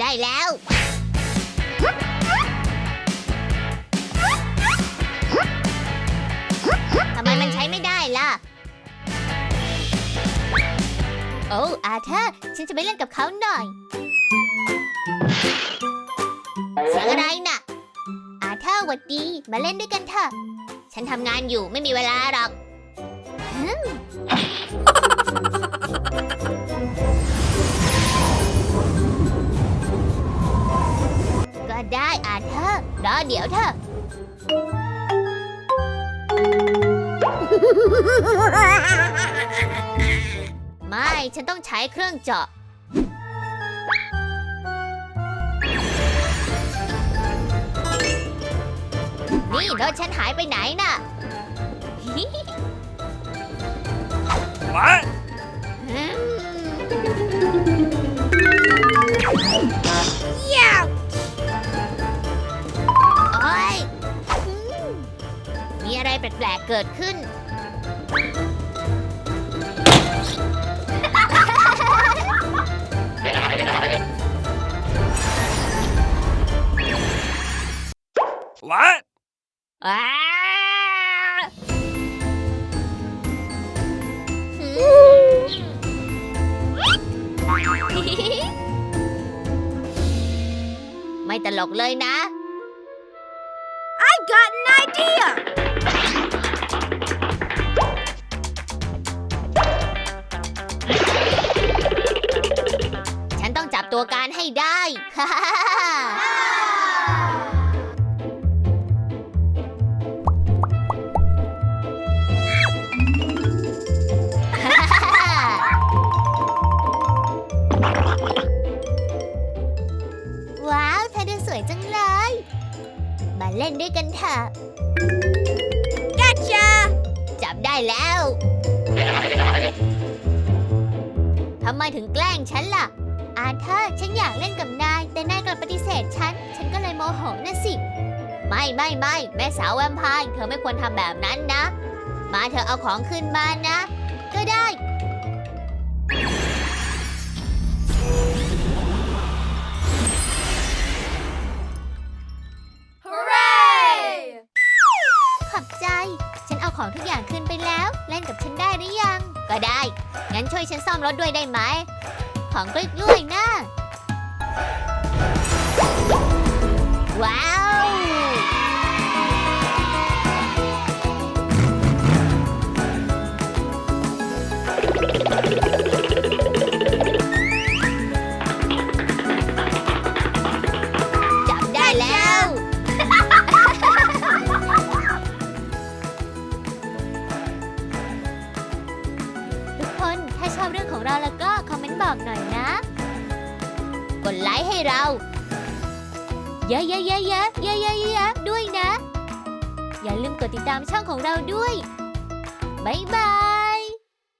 ได้แล้ว ทำไมมันใช้ไม่ได้ล่ะ โอ้อาเธอร์ฉันจะไปเล่นกับเขาหน่อย เสียงอะไรน่ะ อาเธอร์หวัดดี มาเล่นด้วยกันเถอะ ฉันทำงานอยู่ไม่มีเวลาหรอก ก็ได้อาเธอรอเดี๋ยวเถอไม่ ฉันต้องใช้เครื่องเจาะนี่รถฉันหายไปไหนน่ะ มโอ๊ยอืมมีอะไรแปลกๆเกิดขึ้น What? อ้า ไม่ตลกเลยนะ I got an idea! ฉันต้องจับตัวการให้ได้ ด้วยกันเถอะ Gotcha! จับได้แล้ว ทำไมถึงแกล้งฉันล่ะ อาเธอร์ฉันอยากเล่นกับนาย แต่นายกลับปฏิเสธฉัน ฉันก็เลยโมโหนะสิ ไม่ไม่ไม่แม่สาวแวมไพร์เธอไม่ควรทำแบบนั้นนะ มาเธอเอาของขึ้นมานะ ก็ได้ ของทุกอย่างขึ้นไปแล้ว เล่นกับฉันได้หรือยัง ก็ได้ งั้นช่วยฉันซ่อมรถด้วยได้ไหม ของกล้วยๆนะ บอกหน่อยนะ กดไลค์ให้เรา เยอะๆๆๆเยอะๆๆๆด้วยนะ อย่าลืมกดติดตามช่องของเราด้วย บ๊ายบาย